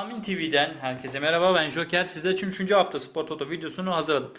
Tahmin TV'den herkese merhaba ben Joker. Sizler için 3. hafta Spor Toto videosunu hazırladım.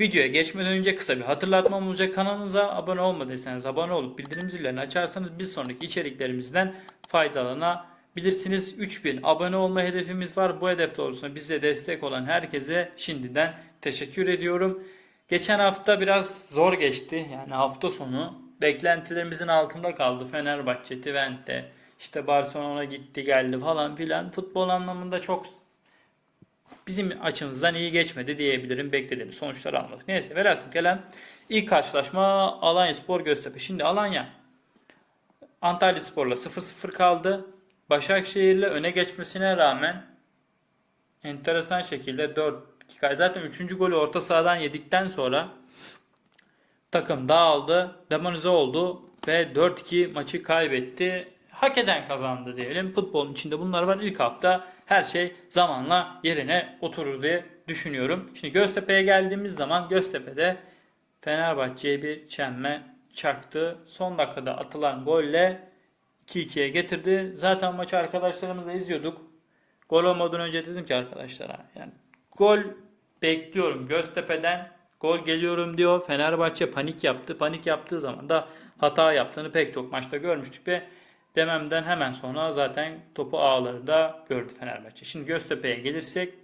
Videoya geçmeden önce kısa bir hatırlatmam olacak. Kanalımıza abone olmadıysanız abone olup bildirim zillerini açarsanız bir sonraki içeriklerimizden faydalanabilirsiniz. 3000 abone olma hedefimiz var. Bu hedef doğrultusunda bize destek olan herkese şimdiden teşekkür ediyorum. Geçen hafta biraz zor geçti. Yani hafta sonu beklentilerimizin altında kaldı. Fenerbahçe, Twente, işte Barcelona gitti geldi falan filan. Futbol anlamında çok bizim açımızdan iyi geçmedi diyebilirim. Beklediğimiz sonuçları almadık. Neyse velhasıl kelam ilk karşılaşma Alanya Spor Göztepe. Şimdi Alanya Antalya Spor'la 0-0 kaldı. Başakşehir'le öne geçmesine rağmen enteresan şekilde 4 zaten 3. golü orta sahadan yedikten sonra takım dağıldı, demonize oldu ve 4-2 maçı kaybetti. Hak eden kazandı diyelim. Futbolun içinde bunlar var. İlk hafta her şey zamanla yerine oturur diye düşünüyorum. Şimdi Göztepe'ye geldiğimiz zaman Göztepe'de Fenerbahçe'ye bir çenme çaktı. Son dakikada atılan golle 2-2'ye getirdi. Zaten maçı arkadaşlarımızla izliyorduk. Gol olmadan önce dedim ki arkadaşlara yani gol bekliyorum Göztepe'den gol geliyorum diyor. Fenerbahçe panik yaptı. Panik yaptığı zaman da hata yaptığını pek çok maçta görmüştük ve dememden hemen sonra zaten topu ağlarında gördü Fenerbahçe. Şimdi Göztepe'ye gelirsek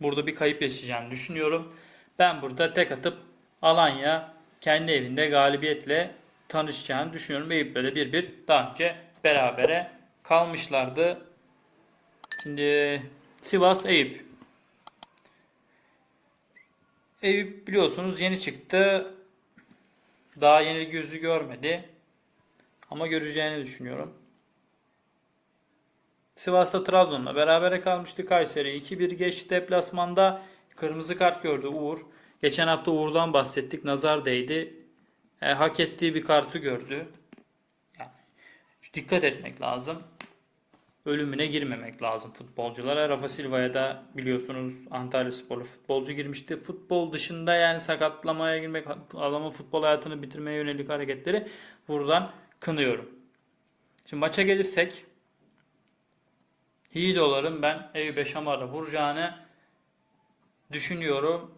burada bir kayıp yaşayacağını düşünüyorum. Ben burada tek atıp Alanya kendi evinde galibiyetle tanışacağını düşünüyorum. Eyüp'le de bir bir daha önce berabere kalmışlardı. Şimdi Sivas Eyüp. Eyüp biliyorsunuz yeni çıktı. Daha yeni gözü görmedi. Ama göreceğini düşünüyorum. Sivas'ta Trabzon'la berabere kalmıştı. Kayseri 2-1 geçti deplasmanda. Kırmızı kart gördü Uğur. Geçen hafta Uğur'dan bahsettik. Nazar değdi. E, hak ettiği bir kartı gördü. Yani, dikkat etmek lazım. Ölümüne girmemek lazım futbolculara. Rafa Silva'ya da biliyorsunuz Antalya Sporlu futbolcu girmişti. Futbol dışında yani sakatlamaya girmek, adamın futbol hayatını bitirmeye yönelik hareketleri buradan kınıyorum. Şimdi maça gelirsek Hidoların ben Eyüp'e Şamar'a vuracağını düşünüyorum.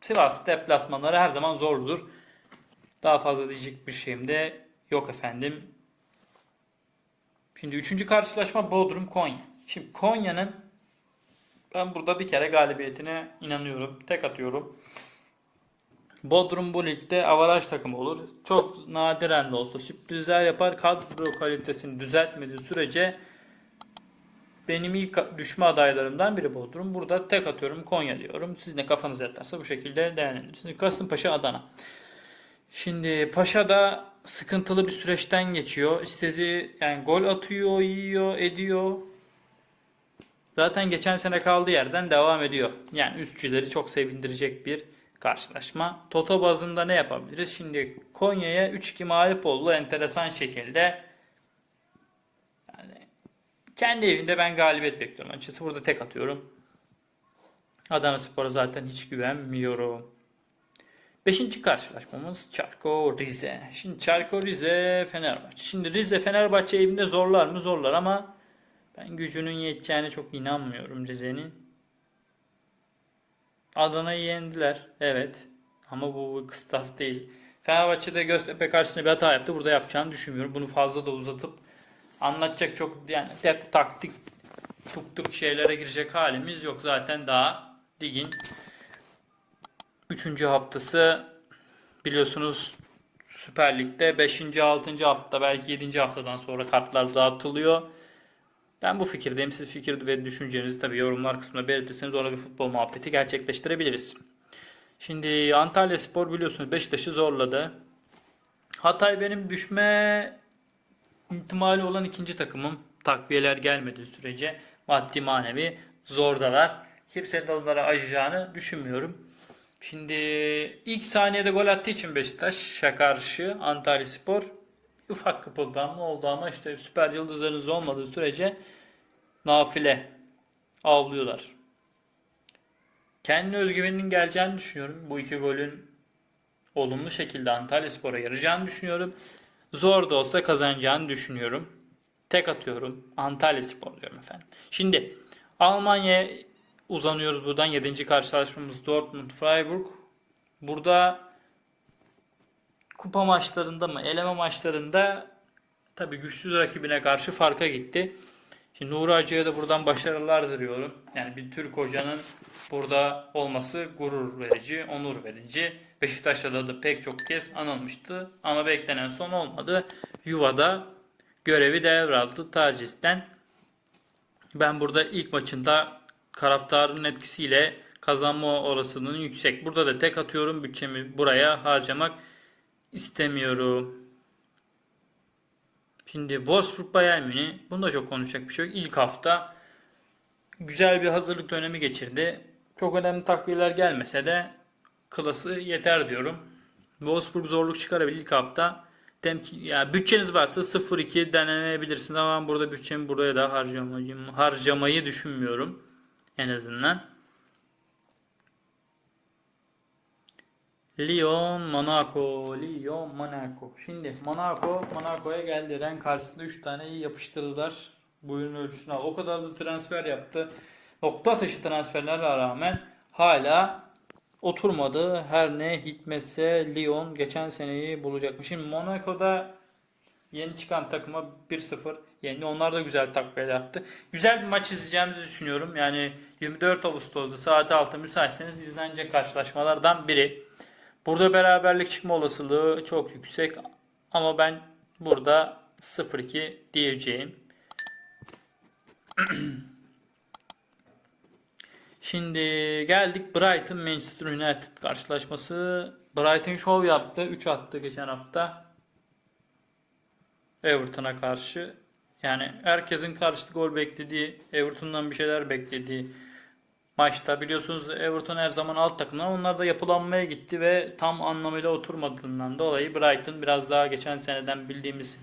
Sivas deplasmanları her zaman zordur. Daha fazla diyecek bir şeyim de yok efendim. Şimdi üçüncü karşılaşma Bodrum Konya. Şimdi Konya'nın ben burada bir kere galibiyetine inanıyorum. Tek atıyorum. Bodrum bu ligde avaraj takımı olur. Çok nadiren de olsa sürprizler yapar. Kadro kalitesini düzeltmediği sürece benim ilk düşme adaylarımdan biri Bodrum. Burada tek atıyorum Konya diyorum. Siz ne kafanız yatarsa bu şekilde değerlendirirsiniz. Kasımpaşa Adana. Şimdi Paşa da sıkıntılı bir süreçten geçiyor. İstediği yani gol atıyor, yiyor, ediyor. Zaten geçen sene kaldığı yerden devam ediyor. Yani üstçüleri çok sevindirecek bir karşılaşma. Toto bazında ne yapabiliriz? Şimdi Konya'ya 3-2 mağlup oldu enteresan şekilde. Yani kendi evinde ben galibiyet bekliyorum. Açıkçası burada tek atıyorum. Adana Spor'a zaten hiç güvenmiyorum. Beşinci karşılaşmamız Çarko Rize. Şimdi Çarko Rize Fenerbahçe. Şimdi Rize Fenerbahçe evinde zorlar mı? Zorlar ama ben gücünün yeteceğine çok inanmıyorum Rize'nin. Adana'yı yendiler. Evet. Ama bu kıstas değil. Fenerbahçe'de Göztepe karşısında bir hata yaptı. Burada yapacağını düşünmüyorum. Bunu fazla da uzatıp anlatacak çok yani tek taktik tuktuk şeylere girecek halimiz yok. Zaten daha ligin 3. haftası biliyorsunuz Süper Lig'de 5. 6. hafta belki 7. haftadan sonra kartlar dağıtılıyor. Ben bu fikirdeyim. Siz fikir ve düşüncenizi tabii yorumlar kısmında belirtirseniz orada bir futbol muhabbeti gerçekleştirebiliriz. Şimdi Antalya Spor biliyorsunuz Beşiktaş'ı zorladı. Hatay benim düşme ihtimali olan ikinci takımım. Takviyeler gelmediği sürece maddi manevi zordalar. kimsenin onlara acıyacağını düşünmüyorum. Şimdi ilk saniyede gol attığı için Beşiktaş'a karşı Antalya Spor ufak kıpırdanma oldu ama işte süper yıldızlarınız olmadığı sürece nafile avlıyorlar. Kendi özgüveninin geleceğini düşünüyorum. Bu iki golün olumlu şekilde Antalya Spor'a yarayacağını düşünüyorum. Zor da olsa kazanacağını düşünüyorum. Tek atıyorum. Antalya Spor diyorum efendim. Şimdi Almanya'ya uzanıyoruz buradan. 7. karşılaşmamız Dortmund Freiburg. Burada kupa maçlarında mı, eleme maçlarında tabii güçsüz rakibine karşı farka gitti. Şimdi Nuri Hacı'ya da buradan başarılar diliyorum. Yani bir Türk hocanın burada olması gurur verici, onur verici. Beşiktaş'ta da, da pek çok kez anılmıştı ama beklenen son olmadı. Yuva'da görevi devraldı Tacis'ten. Ben burada ilk maçında taraftarın etkisiyle kazanma olasılığının yüksek. Burada da tek atıyorum. Bütçemi buraya harcamak istemiyorum. Şimdi Wolfsburg Bayern Münih. Bunda çok konuşacak bir şey yok. İlk hafta güzel bir hazırlık dönemi geçirdi. Çok önemli takviyeler gelmese de klası yeter diyorum. Wolfsburg zorluk çıkarabilir ilk hafta. Temki, ya bütçeniz varsa 0-2 deneyebilirsiniz ama ben burada bütçemi buraya da harcamayı, harcamayı düşünmüyorum. En azından. Lyon, Monaco, Lyon, Monaco. Şimdi Monaco, Monaco'ya geldi. Ren karşısında 3 tane iyi yapıştırdılar. Ölçüsünü al. O kadar da transfer yaptı. Nokta atışı transferlerle rağmen hala oturmadı. Her ne hikmetse Lyon geçen seneyi bulacakmış. Şimdi Monaco'da yeni çıkan takıma 1-0 yendi. Onlar da güzel takviyeler yaptı. Güzel bir maç izleyeceğimizi düşünüyorum. Yani 24 Ağustos'ta saat 6 müsaitseniz izlenecek karşılaşmalardan biri. Burada beraberlik çıkma olasılığı çok yüksek. Ama ben burada 0-2 diyeceğim. Şimdi geldik Brighton Manchester United karşılaşması. Brighton şov yaptı. 3 attı geçen hafta. Everton'a karşı. Yani herkesin karşılık gol beklediği, Everton'dan bir şeyler beklediği maçta biliyorsunuz Everton her zaman alt takımlar. Onlar da yapılanmaya gitti ve tam anlamıyla oturmadığından dolayı Brighton biraz daha geçen seneden bildiğimiz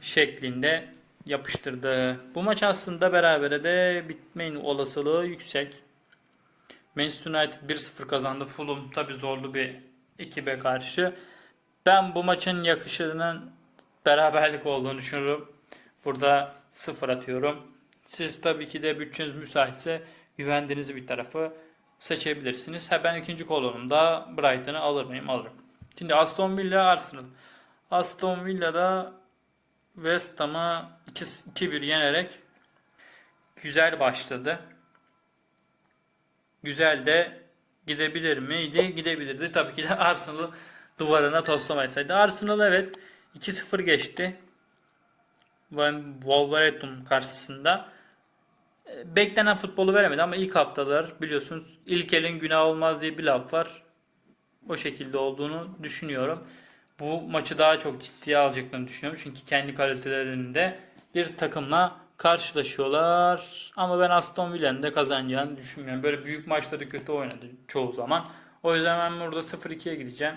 şeklinde yapıştırdı. Bu maç aslında berabere de bitmeyin olasılığı yüksek. Manchester United 1-0 kazandı. Fulham tabi zorlu bir ekibe karşı. Ben bu maçın yakışığının beraberlik olduğunu düşünüyorum. Burada 0 atıyorum. Siz tabii ki de bütçeniz müsaitse güvendiğiniz bir tarafı seçebilirsiniz. Ha ben ikinci kolonumda Brighton'ı alır mıyım? Alırım. Şimdi Aston Villa Arsenal. Aston Villa'da West Ham'a 2-1 yenerek güzel başladı. Güzel de gidebilir miydi? Gidebilirdi. Tabii ki de Arsenal'ı duvarına toslamasaydı. Arsenal evet 2-0 geçti. Wolverhampton karşısında. Beklenen futbolu veremedi ama ilk haftalar biliyorsunuz ilk elin günah olmaz diye bir laf var. O şekilde olduğunu düşünüyorum. Bu maçı daha çok ciddiye alacaklarını düşünüyorum. Çünkü kendi kalitelerinde bir takımla karşılaşıyorlar. Ama ben Aston Villa'nın da kazanacağını düşünmüyorum. Böyle büyük maçları kötü oynadı çoğu zaman. O yüzden ben burada 0-2'ye gideceğim.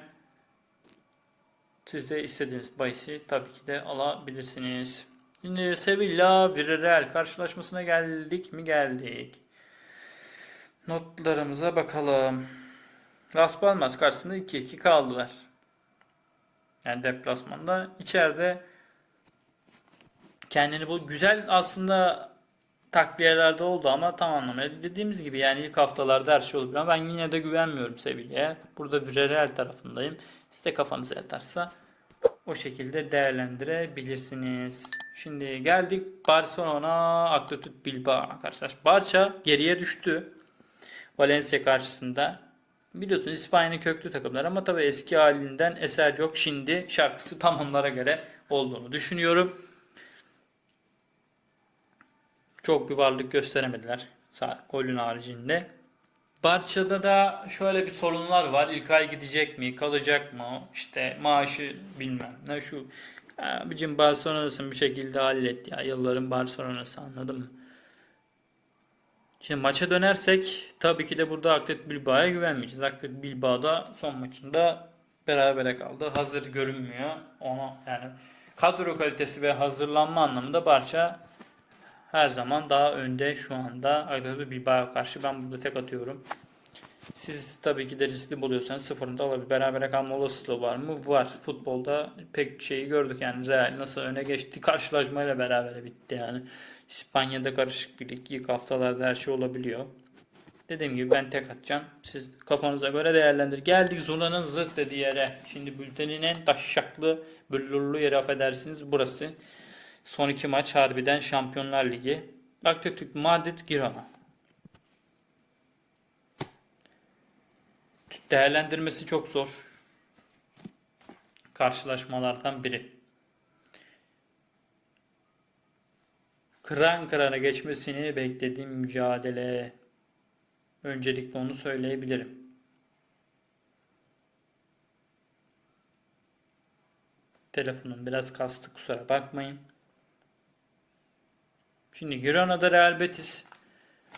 Siz de istediğiniz bahisi tabii ki de alabilirsiniz. Şimdi Sevilla Villarreal karşılaşmasına geldik mi geldik. Notlarımıza bakalım. Las Palmas karşısında 2-2 kaldılar. Yani deplasmanda. içeride kendini bu güzel aslında takviyelerde oldu ama tam anlamıyla dediğimiz gibi yani ilk haftalarda her şey olur ama ben yine de güvenmiyorum Sevilla'ya. Burada Villarreal tarafındayım. Siz de kafanız yatarsa o şekilde değerlendirebilirsiniz. Şimdi geldik Barcelona Athletic Bilbao karşılaş. Barça geriye düştü. Valencia karşısında. Biliyorsunuz İspanya'nın köklü takımlar ama tabii eski halinden eser yok. Şimdi şarkısı tam onlara göre olduğunu düşünüyorum. Çok bir varlık gösteremediler. Golün haricinde. Barça'da da şöyle bir sorunlar var. İlkay gidecek mi? Kalacak mı? İşte maaşı bilmem ne şu. Abicim Barcelona'sın bir şekilde hallet ya. Yılların Barcelona'sı anladın mı? Şimdi maça dönersek tabii ki de burada Athletic Bilbao'ya güvenmeyeceğiz. Athletic Bilbao'da son maçında berabere kaldı. Hazır görünmüyor. Ona yani kadro kalitesi ve hazırlanma anlamında Barça her zaman daha önde şu anda Athletic Bilbao'ya karşı. Ben burada tek atıyorum. Siz tabii ki de riskli buluyorsanız sıfırında olabilir. Berabere kalma olasılığı var mı? Var. Futbolda pek şeyi gördük yani. Real nasıl öne geçti. Karşılaşmayla beraber bitti yani. İspanya'da karışık bir lig. İlk haftalarda her şey olabiliyor. Dediğim gibi ben tek atacağım. Siz kafanıza göre değerlendir. Geldik Zula'nın zırt dediği yere. Şimdi bültenin en taşşaklı, büllurlu yeri affedersiniz burası. Son iki maç harbiden Şampiyonlar Ligi. Atatürk Madrid Girona. Değerlendirmesi çok zor. Karşılaşmalardan biri. Kıran kırana geçmesini beklediğim mücadele. Öncelikle onu söyleyebilirim. Telefonum biraz kastı kusura bakmayın. Şimdi Girona'da Real Betis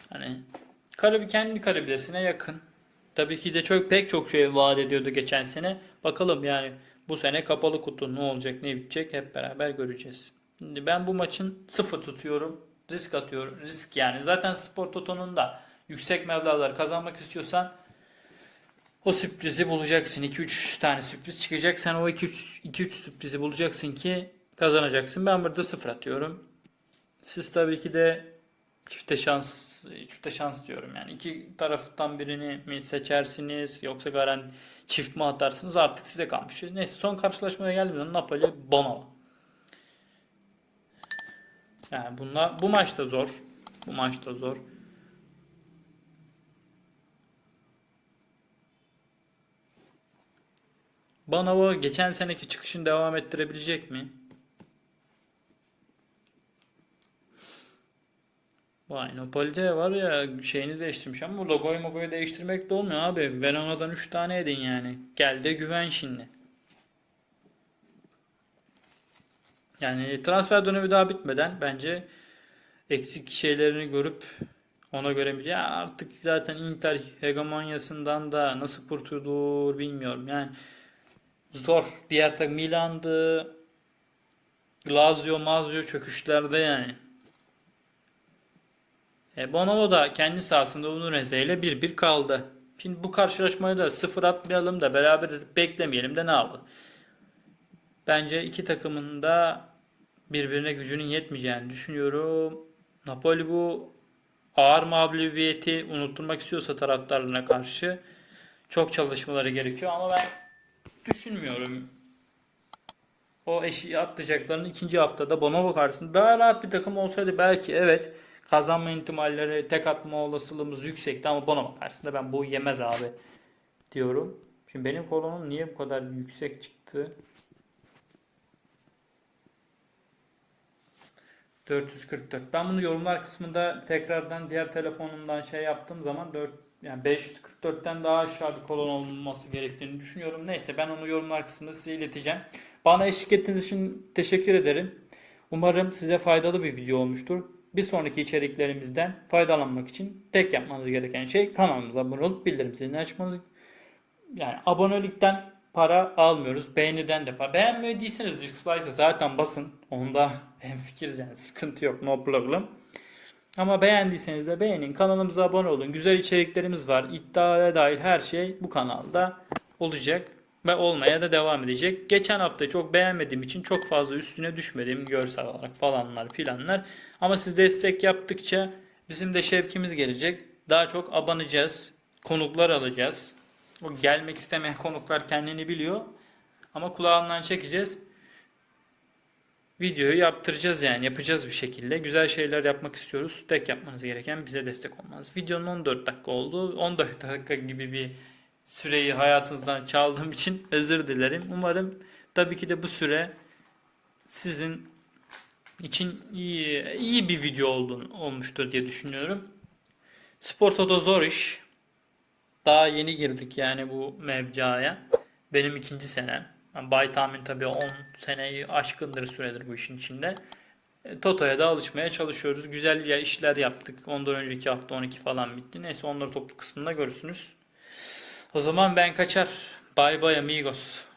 hani Karibi kendi Karibidesine yakın. Tabii ki de çok pek çok şey vaat ediyordu geçen sene. Bakalım yani bu sene kapalı kutu ne olacak ne bitecek hep beraber göreceğiz. Şimdi ben bu maçın sıfır tutuyorum. Risk atıyorum. Risk yani. Zaten Spor Toto'nun da yüksek meblağlar kazanmak istiyorsan o sürprizi bulacaksın. 2-3 tane sürpriz çıkacak. Sen o 2-3 sürprizi bulacaksın ki kazanacaksın. Ben burada sıfır atıyorum. Siz tabii ki de çifte şans çifte şans diyorum yani. iki taraftan birini mi seçersiniz yoksa garanti çift mi atarsınız artık size kalmış. Neyse son karşılaşmaya geldiğimizde Napoli Bonova. Yani bunlar bu maçta zor. Bu maçta zor. Bonova geçen seneki çıkışını devam ettirebilecek mi? Vay Napoli'de var ya şeyini değiştirmiş ama logoyu mogoyu değiştirmek de olmuyor abi. Verona'dan 3 tane edin yani. Gel de güven şimdi. Yani transfer dönemi daha bitmeden bence eksik şeylerini görüp ona göre mi? Ya artık zaten Inter hegemonyasından da nasıl kurtulur bilmiyorum. Yani zor. Diğer takım Milan'dı. Lazio, Mazio çöküşlerde yani. E, Bonomo da kendi sahasında Udinese ile 1-1 kaldı. Şimdi bu karşılaşmayı da sıfır atmayalım da beraber beklemeyelim de ne yapalım? Bence iki takımın da birbirine gücünün yetmeyeceğini düşünüyorum. Napoli bu ağır mağlubiyeti unutturmak istiyorsa taraftarlarına karşı çok çalışmaları gerekiyor ama ben düşünmüyorum. O eşiği atlayacaklarını ikinci haftada Bonomo karşısında daha rahat bir takım olsaydı belki evet kazanma ihtimalleri tek atma olasılığımız yüksekti ama Bonomo karşısında ben bu yemez abi diyorum. Şimdi benim kolonum niye bu kadar yüksek çıktı? 444. Ben bunu yorumlar kısmında tekrardan diğer telefonumdan şey yaptığım zaman 4 yani 544'ten daha aşağı bir kolon olması gerektiğini düşünüyorum. Neyse ben onu yorumlar kısmında size ileteceğim. Bana eşlik ettiğiniz için teşekkür ederim. Umarım size faydalı bir video olmuştur. Bir sonraki içeriklerimizden faydalanmak için tek yapmanız gereken şey kanalımıza abone olup bildirim zilini açmanız. Yani abonelikten para almıyoruz. Beğeniden de para. Beğenmediyseniz dislike'ı zaten basın. Onda hem fikiriz yani sıkıntı yok no problem. Ama beğendiyseniz de beğenin. Kanalımıza abone olun. Güzel içeriklerimiz var. İddiaya dair her şey bu kanalda olacak ve olmaya da devam edecek. Geçen hafta çok beğenmediğim için çok fazla üstüne düşmedim görsel olarak falanlar filanlar. Ama siz destek yaptıkça bizim de şevkimiz gelecek. Daha çok abanacağız. Konuklar alacağız. O gelmek istemeyen konuklar kendini biliyor. Ama kulağından çekeceğiz. Videoyu yaptıracağız yani yapacağız bir şekilde. Güzel şeyler yapmak istiyoruz. Tek yapmanız gereken bize destek olmanız. Videonun 14 dakika oldu. 14 dakika gibi bir süreyi hayatınızdan çaldığım için özür dilerim. Umarım tabii ki de bu süre sizin için iyi, iyi bir video olduğunu, olmuştur diye düşünüyorum. Spor Toto zor iş. Daha yeni girdik yani bu mevcaya. Benim ikinci senem. Yani Bay tahmin tabii 10 seneyi aşkındır süredir bu işin içinde. E, Toto'ya da alışmaya çalışıyoruz. Güzel ya işler yaptık. Ondan önceki hafta 12 falan bitti. Neyse onları toplu kısmında görürsünüz. O zaman ben kaçar. Bye bye amigos.